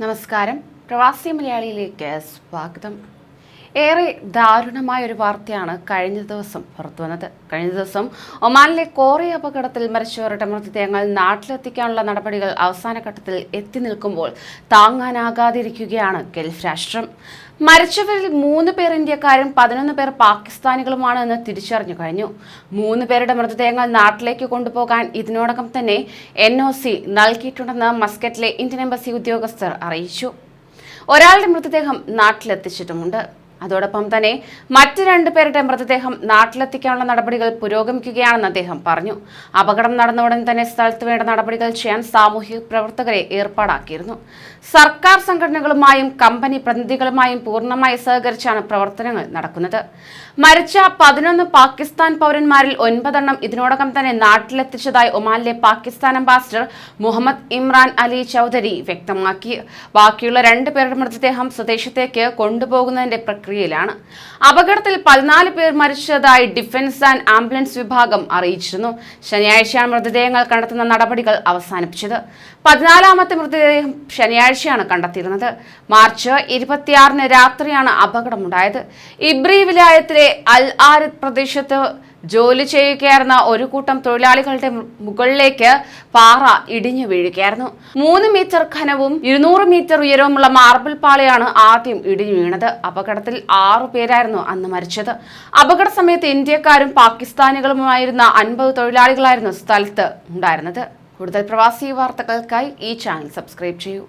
നമസ്കാരം. പ്രവാസി മലയാളിയിലേക്ക് സ്വാഗതം. ഏറെ ദാരുണമായ ഒരു വാർത്തയാണ് കഴിഞ്ഞ ദിവസം പുറത്തു വന്നത്. കഴിഞ്ഞ ദിവസം ഒമാനിലെ കോറി അപകടത്തിൽ മരിച്ചവരുടെ മൃതദേഹങ്ങൾ നാട്ടിലെത്തിക്കാനുള്ള നടപടികൾ അവസാന ഘട്ടത്തിൽ എത്തി നിൽക്കുമ്പോൾ താങ്ങാനാകാതിരിക്കുകയാണ് ഗൾഫ് രാഷ്ട്രം. മരിച്ചവരിൽ മൂന്ന് പേർ ഇന്ത്യക്കാരും പതിനൊന്ന് പേർ പാകിസ്ഥാനികളുമാണ് എന്ന് തിരിച്ചറിഞ്ഞു കഴിഞ്ഞു. മൂന്ന് പേരുടെ മൃതദേഹങ്ങൾ നാട്ടിലേക്ക് കൊണ്ടുപോകാൻ ഇതിനോടകം തന്നെ എൻ ഒ സി നൽകിയിട്ടുണ്ടെന്ന് മസ്കറ്റിലെ ഇന്ത്യൻ എംബസി ഉദ്യോഗസ്ഥർ അറിയിച്ചു. ഒരാളുടെ മൃതദേഹം നാട്ടിലെത്തിച്ചിട്ടുമുണ്ട്. അതോടൊപ്പം തന്നെ മറ്റ് രണ്ടു പേരുടെ മൃതദേഹം നാട്ടിലെത്തിക്കാനുള്ള നടപടികൾ പുരോഗമിക്കുകയാണെന്ന് അദ്ദേഹം പറഞ്ഞു. അപകടം നടന്ന ഉടൻ തന്നെ സ്ഥലത്ത് വേണ്ട നടപടികൾ ചെയ്യാൻ സാമൂഹിക പ്രവർത്തകരെ ഏർപ്പാടാക്കിയിരുന്നു. സർക്കാർ സംഘടനകളുമായും കമ്പനി പ്രതിനിധികളുമായും പൂർണമായി സഹകരിച്ചാണ് പ്രവർത്തനങ്ങൾ നടക്കുന്നത്. മരിച്ച പതിനൊന്ന് പാകിസ്ഥാൻ പൗരന്മാരിൽ ഒൻപതെണ്ണം ഇതിനോടകം തന്നെ നാട്ടിലെത്തിച്ചതായി ഒമാനിലെ പാകിസ്ഥാൻ അംബാസിഡർ മുഹമ്മദ് ഇമ്രാൻ അലി ചൌധരി വ്യക്തമാക്കി. ബാക്കിയുള്ള രണ്ടു പേരുടെ മൃതദേഹം സ്വദേശത്തേക്ക് കൊണ്ടുപോകുന്നതിന്റെ പ്രക്രിയയിലാണ്. അപകടത്തിൽ പതിനാല് പേർ മരിച്ചതായി ഡിഫൻസ് ആൻഡ് ആംബുലൻസ് വിഭാഗം അറിയിച്ചിരുന്നു. ശനിയാഴ്ചയാണ് മൃതദേഹങ്ങൾ കണ്ടെത്തുന്ന നടപടികൾ അവസാനിപ്പിച്ചത്. പതിനാലാമത്തെ മൃതദേഹം ശനിയാഴ്ചയാണ് കണ്ടെത്തിയിരുന്നത്. മാർച്ച് ഇരുപത്തിയാറിന് രാത്രിയാണ് അപകടമുണ്ടായത്. ഇബ്രി വിലായത്തിലെ അൽ ആരിദ് പ്രദേശത്ത് ജോലി ചെയ്യുകയായിരുന്ന ഒരു കൂട്ടം തൊഴിലാളികളുടെ മുകളിലേക്ക് പാറ ഇടിഞ്ഞു വീഴുകയായിരുന്നു. മൂന്ന് മീറ്റർ ഖനവും ഇരുന്നൂറ് മീറ്റർ ഉയരവുമുള്ള മാർബിൾ പാളയാണ് ആദ്യം ഇടിഞ്ഞു വീണത്. അപകടത്തിൽ ആറു പേരായിരുന്നു അന്ന് മരിച്ചത്. അപകട സമയത്ത് ഇന്ത്യക്കാരും പാകിസ്ഥാനികളുമായിരുന്ന അൻപത് തൊഴിലാളികളായിരുന്നു സ്ഥലത്ത് ഉണ്ടായിരുന്നത്. കൂടുതൽ പ്രവാസി വാർത്തകൾക്കായി ഈ ചാനൽ സബ്സ്ക്രൈബ് ചെയ്യൂ.